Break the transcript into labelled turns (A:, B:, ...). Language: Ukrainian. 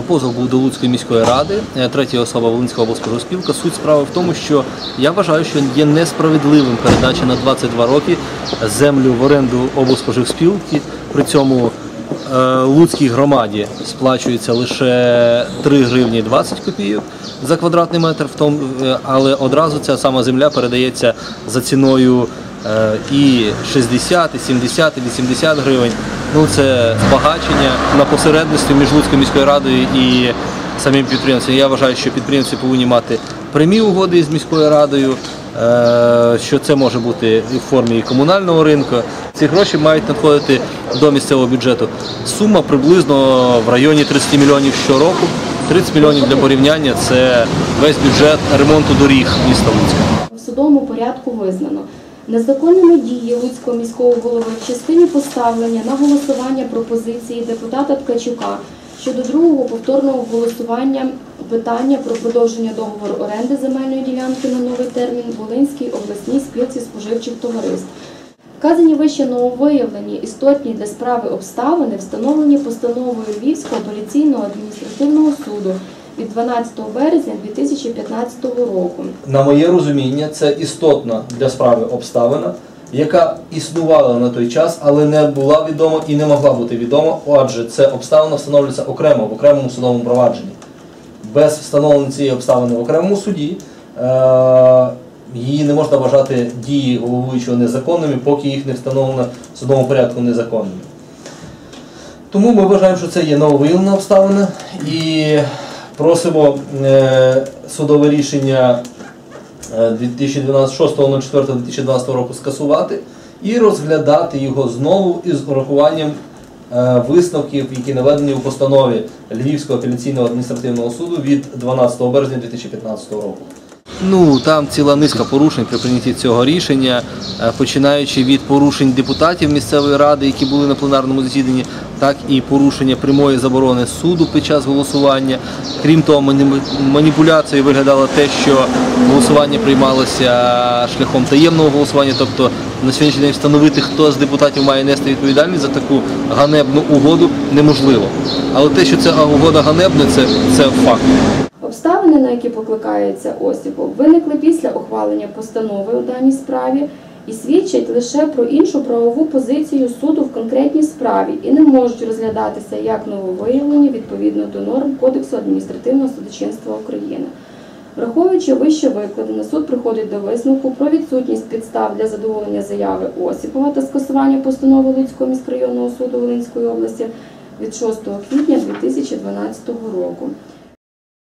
A: Позов був до Луцької міської ради, е, третя особа Волинська облспоживспілка. Суть справи в тому, що я вважаю, що є несправедливим передача на 22 роки землю в оренду облспоживспілки. При цьому е, Луцькій громаді сплачується лише 3 гривні 20 копійок за квадратний метр, е, але одразу ця сама земля передається за ціною і 60, і 70, і 80 гривень. Ну це збагачення на посередництві між Луцькою міською радою і самим підприємцем. Я вважаю, що підприємці повинні мати прямі угоди з міською радою, е, що це може бути в формі комунального ринку. Ці гроші мають надходити до місцевого бюджету. Сума приблизно в районі 30 мільйонів щороку. 30 мільйонів для порівняння це весь бюджет ремонту доріг міста Луцька.
B: В судовому порядку визнано незаконними дії Луцького міського голови в частині поставлення на голосування пропозиції депутата Ткачука щодо другого повторного голосування питання про продовження договору оренди земельної ділянки на новий термін Волинській обласній спілці споживчих товариств. Вказані вище нововиявлені істотні для справи обставини встановлені постановою Львівського апеляційного адміністративного суду від 12 березня 2015 року.
A: На моє розуміння, це істотна для справи обставина, яка існувала на той час, але не була відома і не могла бути відома, адже це обставина встановлюється окремо в окремому судовому провадженні. Без встановлення цієї обставини в окремому суді е- її не можна вважати дії головуючого незаконними, поки їх не встановлено в судовому порядку незаконними. Тому ми вважаємо, що це є нововиявлена обставина і просимо е, судове рішення е, 2012 року скасувати і розглядати його знову із урахуванням е, висновків, які наведені у постанові Львівського апеляційного адміністративного суду від 12 березня 2015 року. Ну там ціла низка порушень при прийнятті цього рішення, е, починаючи від порушень депутатів місцевої ради, які були на пленарному засіданні, так і порушення прямої заборони суду під час голосування. Крім того, мані- маніпуляцією виглядало те, що голосування приймалося шляхом таємного голосування, тобто на сьогоднішній день встановити, хто з депутатів має нести відповідальність за таку ганебну угоду, неможливо. Але те, що ця угода ганебна, це, це факт.
B: Обставини, на які покликається Осіпов, виникли після ухвалення постанови у даній справі і свідчать лише про іншу правову позицію суду в конкретній справі і не можуть розглядатися як нововиявлені відповідно до норм Кодексу адміністративного судочинства України. Враховуючи вище викладене, суд приходить до висновку про відсутність підстав для задоволення заяви Осіпова та скасування постанови Луцького міськрайонного суду Волинської області від 6 квітня 2012 року.